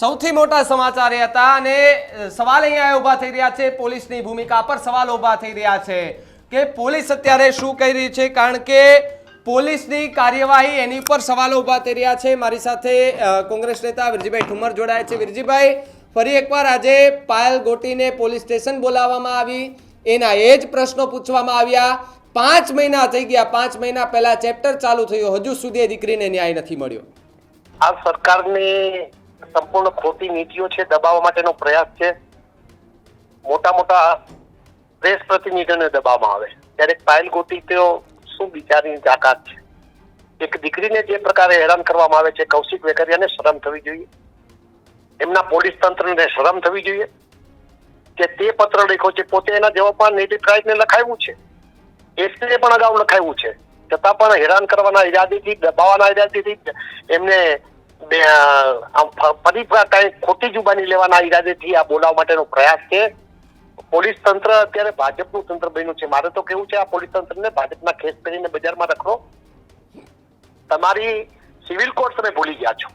સૌથી મોટા સમાચાર એ હતા અને સવાલ અહીંયા ઊભા થઈ રહ્યા છે. પોલીસની ભૂમિકા પર સવાલ ઊભા થઈ રહ્યા છે કે પોલીસ અત્યારે શું કહી રહી છે? કારણ કે પોલીસની કાર્યવાહી એની પર સવાલો ઊભા થઈ રહ્યા છે. મારી સાથે કોંગ્રેસ નેતા વિરજીભાઈ ઠુમર જોડાયા છે. વિરજીભાઈ, ફરી એકવાર આજે પાયલ ગોટીને પોલીસ સ્ટેશન બોલાવવામાં આવી. એના એ જ પ્રશ્નો પૂછવામાં આવ્યા. પાંચ મહિના થઈ ગયા. પાંચ મહિના પહેલા ચેપ્ટર ચાલુ થયું. હજુ સુધી દીકરીને ન્યાય નથી મળ્યો. આ સરકારની સંપૂર્ણ ખોટી નીતિઓ છે, દબાવવા માટેનો પ્રયાસ છે. મોટા મોટા પ્રેસ પ્રતિનિધિઓને દબાવવામાં આવે. ત્યારે પાયલ ગોટી તેઓ શું બિચારીની તાકાત છે? એક દીકરીને જે પ્રકારે હેરાન કરવામાં આવે છે, કૌશિક વેકરિયાને શરમ થવી જોઈએ. એમના પોલીસ તંત્રને શરમ થવી જોઈએ કે તે પત્ર લખ્યો છે, પોતે એના જવાબમાં નેટિવ ટ્રાઇબને લખાવ્યું છે. એસપીએ પણ અગાઉ લખાવ્યું છે. છતાં પણ હેરાન કરવાના ઇરાદેથી દબાવવાના ઇરાદેથી એમને ફરી કઈ ખોટી જુબાની લેવાના ઈરાદેથી આ બોલાવવા માટેનો પ્રયાસ છે. પોલીસ તંત્ર અત્યારે ભાજપનું તંત્ર બન્યું છે. મારે તો કેવું છે, આ પોલીસ તંત્રને ભાજપના ખેસ કરીને બજારમાં રખો તમારી સિવિલ કોર્ટ તમે ભૂલી ગયા છો.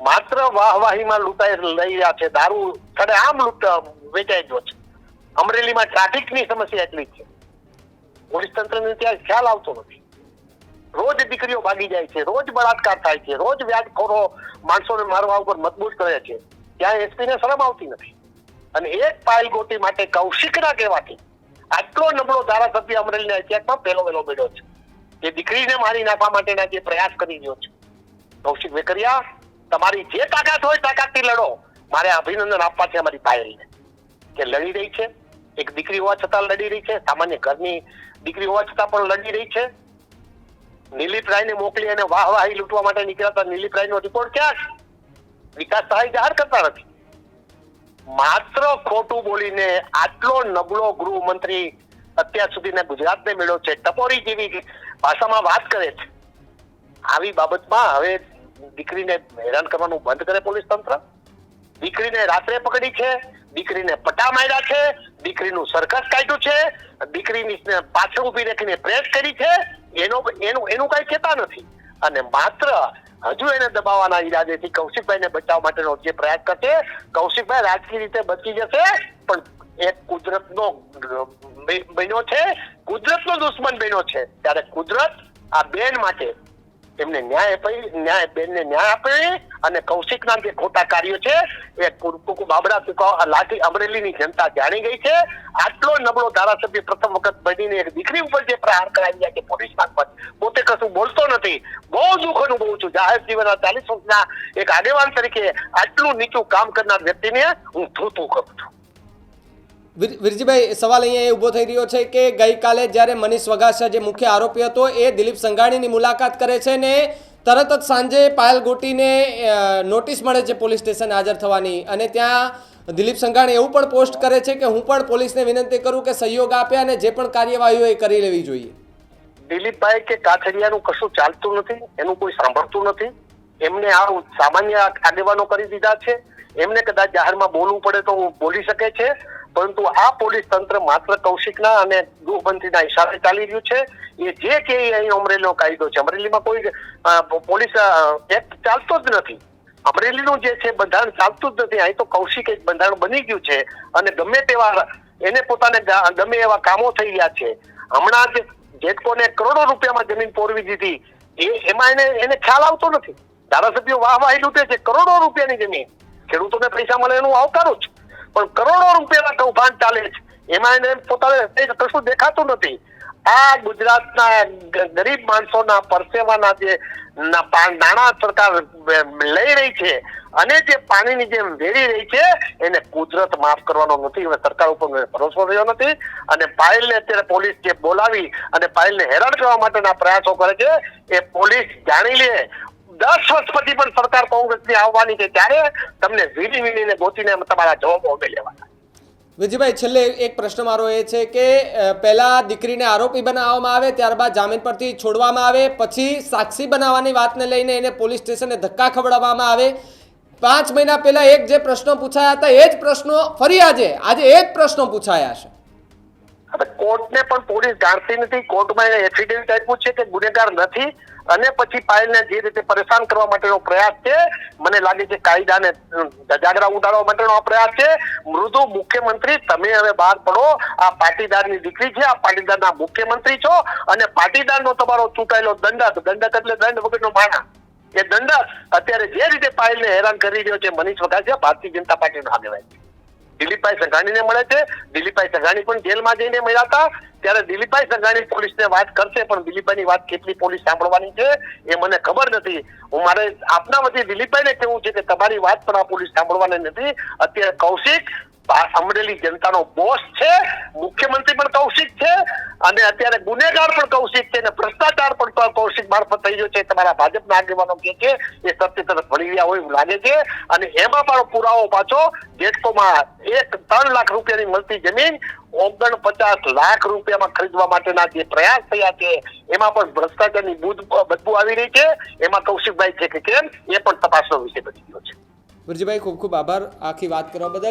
માત્ર વાહવાહીમાં લૂંટાઈ લઈ રહ્યા છે. દારૂ સડે આમ લૂંટ વેચાઈ ગયો છે. અમરેલીમાં ટ્રાફિકની સમસ્યા એટલી છે. પોલીસ તંત્રને ત્યાં ખ્યાલ આવતો નથી. રોજ દીકરીઓ ભાગી જાય છે, રોજ બળાત્કાર થાય છે, રોજ વ્યાજખોરો માણસોને મારવા ઉપર મજબૂર કરે છે. ત્યાં એસપીને શરમ આવતી નથી. અને એક પાયલ ગોટી માટે કૌશિકના કહેવાથી આટલો નબળો ધારાસભ્ય અમરેલીના ઇતિહાસમાં પહેલો વહેલો મેળ્યો છે. એ દીકરીને મારી નાખવા માટેના જે પ્રયાસ કરી રહ્યો છે. કૌશિક વેકરિયા, તમારી જે તાકાત હોય તાકાતથી લડો. મારે અભિનંદન આપવા છે અમારી પાયલને. કે લડી રહી છે. એક દીકરી હોવા છતાં લડી રહી છે. સામાન્ય ઘરની દીકરી હોવા છતાં પણ લડી રહી છે. નિલીપ રાયને મોકલી અને વાહ વાહી લૂંટવા માટે નીકળ્યા નિલીપ રાયનો રિપોર્ટ ક્યાં વિકાસ સહાય જાહેર કરતા નથી. માત્ર ખોટું બોલીને આટલો નબળો ગૃહમંત્રી અત્યાર સુધીના ગુજરાતને મેળો છે. ટપોરી જેવી ભાષામાં વાત કરે છે. આવી બાબતમાં હવે દીકરીને હેરાન કરવાનું બંધ કરે પોલીસ તંત્ર. દીકરીને રાત્રે પકડી છે. દીકરીને પટા માર્યા છે. દીકરીનું સરકસ કાઢ્યું છે. દીકરીની પાછળ ઊભી રાખીને પ્રેસ કરી છે. એનો એનું એનું કઈ કહેતા નથી. અને માત્ર હજુ એને દબાવવાના ઈરાદેથી કૌશિકભાઈને બચાવવા માટેનો જે પ્રયાસ કરશે, કૌશિકભાઈ રાજકીય રીતે બચી જશે, પણ એક કુદરતનો બન્યો છે, કુદરતનો દુશ્મન બન્યો છે. ત્યારે કુદરત આ બેન માટે એમને ન્યાય આપી ન્યાય બેનને ન્યાય આપે અને કૌશિકના જે ખોટા કાર્યો છે. એ બાબડા ચૂકવવા લાઠી અમરેલીની જનતા જાણી ગઈ છે. આટલો નબળો ધારાસભ્ય પ્રથમ વખત બનીને એક દીકરી ઉપર જે પ્રહાર કરાવ્યા છે પોલીસ મારફત. પોતે કશું બોલતો નથી. બહુ દુઃખ અનુભવું છું. જાહેર જીવનના ચાલીસ વર્ષના એક આગેવાન તરીકે આટલું નીચું કામ કરનાર વ્યક્તિને હું ધૂતું કરું છું. વિરજીભાઈ સવાલ અહીંયા એ ઊભો થઈ રહ્યો છે કે ગઈકાલે જ્યારે મનીષ વઘાસિયા જે મુખ્ય આરોપી હતો, એ દિલીપ સંઘાણીની મુલાકાત કરે છે ને તરત જ સાંજે પાયલ ગોટીને નોટિસ મળે છે પોલીસ સ્ટેશન હાજર થવાની અને ત્યાં દિલીપ સંઘાણી એવું પણ પોસ્ટ કરે છે કે હું પણ પોલીસને વિનંતી કરું કે સહયોગ આપે અને જે પણ કાર્યવાહીઓ એ કરી લેવી જોઈએ. દિલીપભાઈ કે કાછડિયાનું કશું ચાલતું નથી, એનું કોઈ સાંભળતું નથી. એમને આ સામાન્ય આગેવાનો કરી દીધા છે. એમને કદાચ જાહેરમાં બોલવું પડે તો બોલી શકે છે. પરંતુ આ પોલીસ તંત્ર માત્ર કૌશિકના અને ગૃહમંત્રીના ઇશારે ચાલી રહ્યું છે. એ જે કે અહીં અમરેલીનો કાયદો છે. અમરેલીમાં કોઈ પોલીસ એક્ટ ચાલતો જ નથી. અમરેલીનું જે છે બંધારણ ચાલતું જ નથી. અહીં તો કૌશિક એક બંધારણ બની ગયું છે અને ગમે તેવા એને પોતાને ગમે એવા કામો થઈ ગયા છે. હમણાં જ જેટકોને કરોડો રૂપિયામાં જમીન પોરવી દીધી, એ, એમાં એને એને ખ્યાલ આવતો નથી. ધારાસભ્યો વાહ વાહ લૂંટે છે. કરોડો રૂપિયાની જમીન. ખેડૂતોને પૈસા મળે એનું આવકારું જ. પણ કરોડો રૂપિયાના કૌભાંડ ચાલે છે. એમાં એને પોતાને કશું દેખાતું નથી. આ ગુજરાતના ગરીબ માણસોના પરસેવાના જે નાણાં સરકાર લઈ રહી છે અને જે પાણીની જેમ વેરી રહી છે, એને કુદરત માફ કરવાનો નથી હવે સરકાર ઉપર ભરોસો રહ્યો નથી અને પાયલને અત્યારે પોલીસ જે બોલાવી અને પાયલને હેરાન કરવા માટેના પ્રયાસો કરે છે, એ પોલીસ જાણી લે દસ પછી પણ સરકાર કોંગ્રેસની આવવાની છે ત્યારે તમને વીણી વીણીને ગોતીને તમારા જવાબો અમે લેવાના. વિજયભાઈ છેલ્લે એક પ્રશ્ન મારો એ છે કે પહેલા દીકરીને આરોપી બનાવવામાં આવે ત્યારબાદ જામીન પરથી છોડવામાં આવે પછી સાક્ષી બનાવવાની વાતને લઈને એને પોલીસ સ્ટેશને ધક્કા ખવડાવવામાં આવે. પાંચ મહિના પહેલા એક જે પ્રશ્નો પૂછાયા હતા એ જ પ્રશ્નો ફરી આજે આજે એ જ પ્રશ્નો પૂછાયા છે. હવે કોર્ટને પણ પોલીસ જાણતી નથી કોર્ટમાં એફિડેવિટ આપ્યું છે કે ગુનેગાર નથી અને પછી પાયલને જે રીતે પરેશાન કરવા માટેનો પ્રયાસ છે, મને લાગે છે કાયદાને ધજાગરા ઉડાડવા માટેનો આ પ્રયાસ છે. મૃદુ મુખ્યમંત્રી, તમે હવે બહાર પડો. આ પાટીદારની દીકરી છે, આ પાટીદારના મુખ્યમંત્રી છો અને પાટીદારનો તમારો ચૂંટાયેલો દંડક દંડક એટલે દંડ વગરનો માણા. એ દંડક અત્યારે જે રીતે પાયલને હેરાન કરી રહ્યો છે, મનીષ વઘાસિયા, ભારતીય જનતા પાર્ટીનો આગેવાન છે. દિલીપભાઈ સંઘાણીને મળે છે. દિલીપભાઈ સંઘાણી પણ જેલમાં જઈને મળ્યા હતા. ત્યારે દિલીપભાઈ સંઘાણી પોલીસને વાત કરશે, પણ દિલીપભાઈની વાત કેટલી પોલીસ સાંભળવાની છે, એ મને ખબર નથી. હું મારે આપના વતી દિલીપભાઈને કહેવું છે કે તમારી વાત પણ આ પોલીસ સાંભળવાની નથી. અત્યારે કૌશિક અમરેલી જનતાનો બોસ છે, મુખ્યમંત્રી પણ કૌશિક છે, અને અત્યારે ગુનેગાર પણ કૌશિક છે, અને ભ્રષ્ટાચાર પણ કૌશિક મારફત થઈ ગયો છે. તમારા ભાજપના આગેવાનો કે છે એ સત્ય તરફ વળી ગયા હોય એવું લાગે છે. અને એમાં પણ પુરાવો પાછો જેટકોમાં એક ત્રણ લાખ રૂપિયાની મળતી જમીન ઓગણપચાસ લાખ રૂપિયામાં ખરીદવા માટેના જે પ્રયાસ થયા છે, એમાં પણ ભ્રષ્ટાચારની બદબુ આવી રહી છે. એમાં કૌશિકભાઈ છે કે કેમ, એ પણ તપાસનો વિષય બની ગયો છે. ગુરજીભાઈ ખૂબ ખૂબ આભાર. આખી વાત કરવા બદલ.